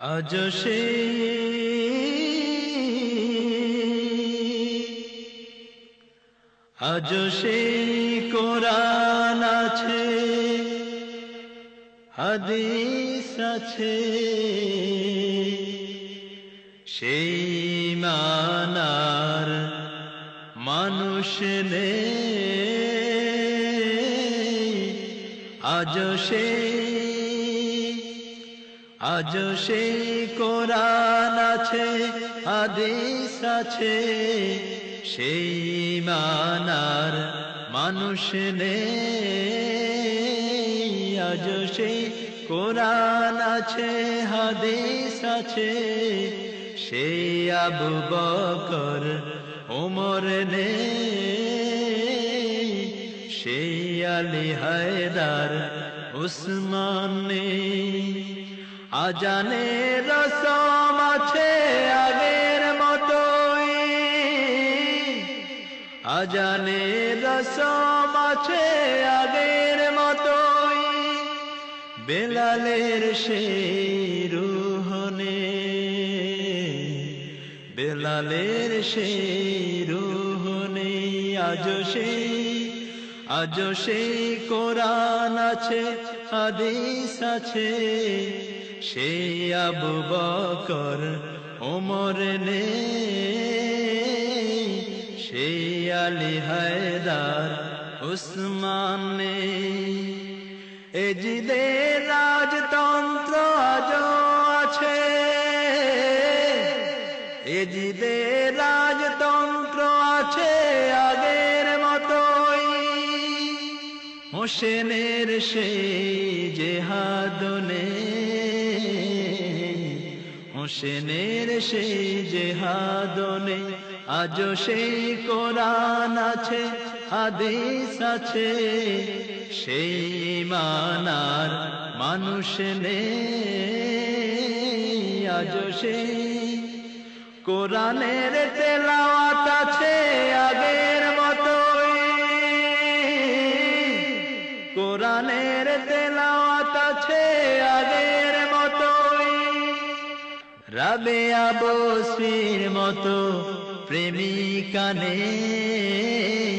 আজ সে আজ সে কোরআন আছে হাদিস আছে সেই মানার মানুষ নেই। আজ সে আজ সেই কোরআন আছে, হাদিস আছে। সেই মানার মানুষ নেই। আজ সেই কোরআন আছে, হাদিস আছে। সেই আবু বকর ওমর নেই। সেই আলী হায়দার, উসমান নেই। আজানে রসম আছে আগের মতোই। আজানে রসম আছে আগের মতোই। বেলালের সেই রুহনে, বেলালের সেই রুহনে আজ সেই আজ সেই কোরআন আছে, হাদিস আছে। সেই আবু বকর ওমর নে সেই আলী হায়দার উসমান নে এজিদে রাজতন্ত্র আজ আছে এজিদে রাজতন্ত্র আছে আগের মতোই। হোসেনের সেই জেহাদনে হোসেনের সেই জেহাদনে আজ সেই কোরআন আছে, হাদিস আছে। সেই মানার মানুষ নেই আজ সেই কোরআনের তেলাওয়াত আছে আগের রাবে আবসির মতো প্রেমিকা নেই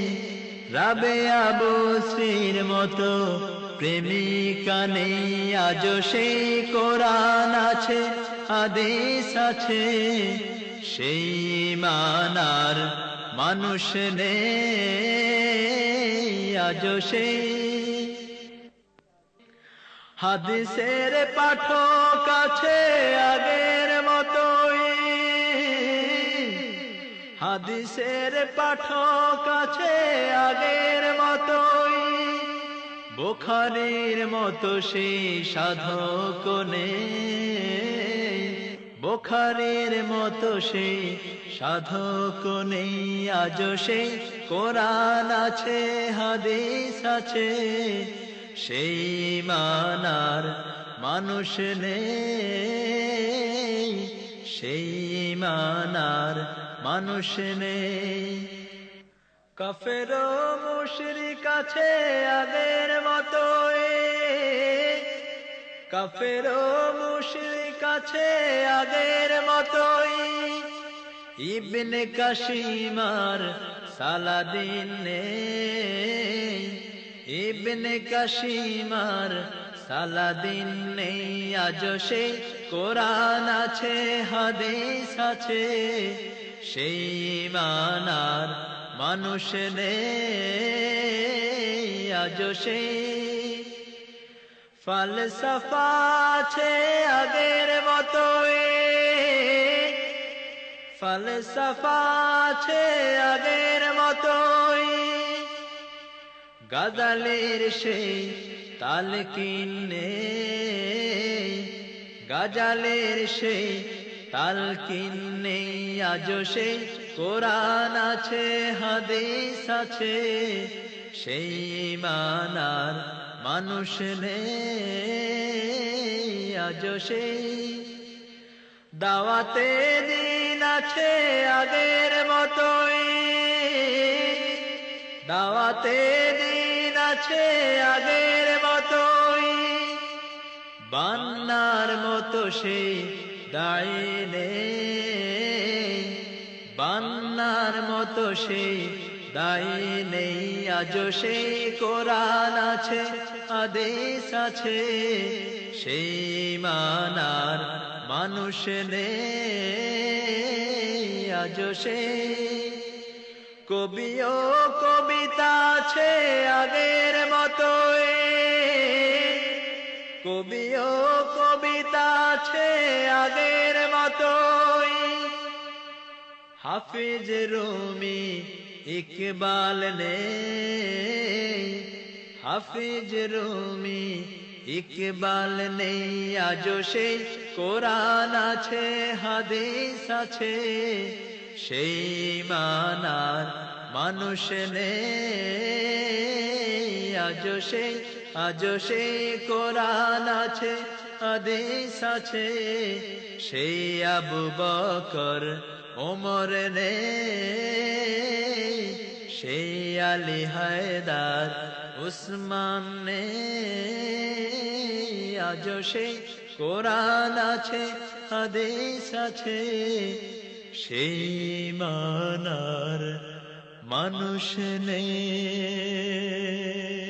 রাবে আবসির মতো প্রেমিকা নেই আজ সেই কোরআন আছে আদেশ আছে। সেই মানার মানুষ নেই আজ সেই হাদিসের পাঠক আছে আগের মতোই। হাদিসের পাঠক আছে আগের মতোই। বোখারির মতো সেই সাধক নেই। বোখারির মতো সেই সাধক নেই। আজ সেই কোরআন আছে, হাদিস আছে। সেই মানার মানুষ নেই, সেই মানার মানুষ নেই। কফের মুশরিক কাছে আগের মতোই। কফের মুশরিক কাছে আগের মতোই। ইবনে কাশিমার সালাদিন নেই। ইবনে কাশিমার সালাদিন নেই, আজ সেই কোরআন আছে, হাদিস আছে। সেই মানার মানুষ নেই, আজ সেই ফলসফা আছে আগের মতোই। ফলসফা আছে আগের মতোই। গাজালের সেই তাল কিনে, গাজালের সেই আজ সেই কোরআন আছে, হাদিস আছে। সেই মানার মানুষ নেই আজ সেই দাওয়াতে দিন আছে আগের মতোই। দাওয়াতে দিন আছে আগের মতোই। বান্নার মতো সেই দায়ী নেই। বান্নার মতো সেই দায়ী নেই। আজও সেই কোরআন আছে আদেশ আছে। সেই মানার মানুষ নেই। আজও সেই কবিও কবিতা আছে আগের মতোই কবিও কবিতা আছে আগের মতোই হাফিজ রুমি ইকবাল নে। হাফিজ রুমি ইকবাল নেই আজও সেই কোরআন আছে, হাদিস আছে। সেই মানার মানুষ নেই। আজও সেই আজও সেই কোরআন আছে আদেশ আছে। সেই আবু বকর ওমর নেই। সেই আলী হায়দার উসমান নেই। আজও সেই কোরআন আছে আদেশ আছে। সেই মানার মানুষ নেই।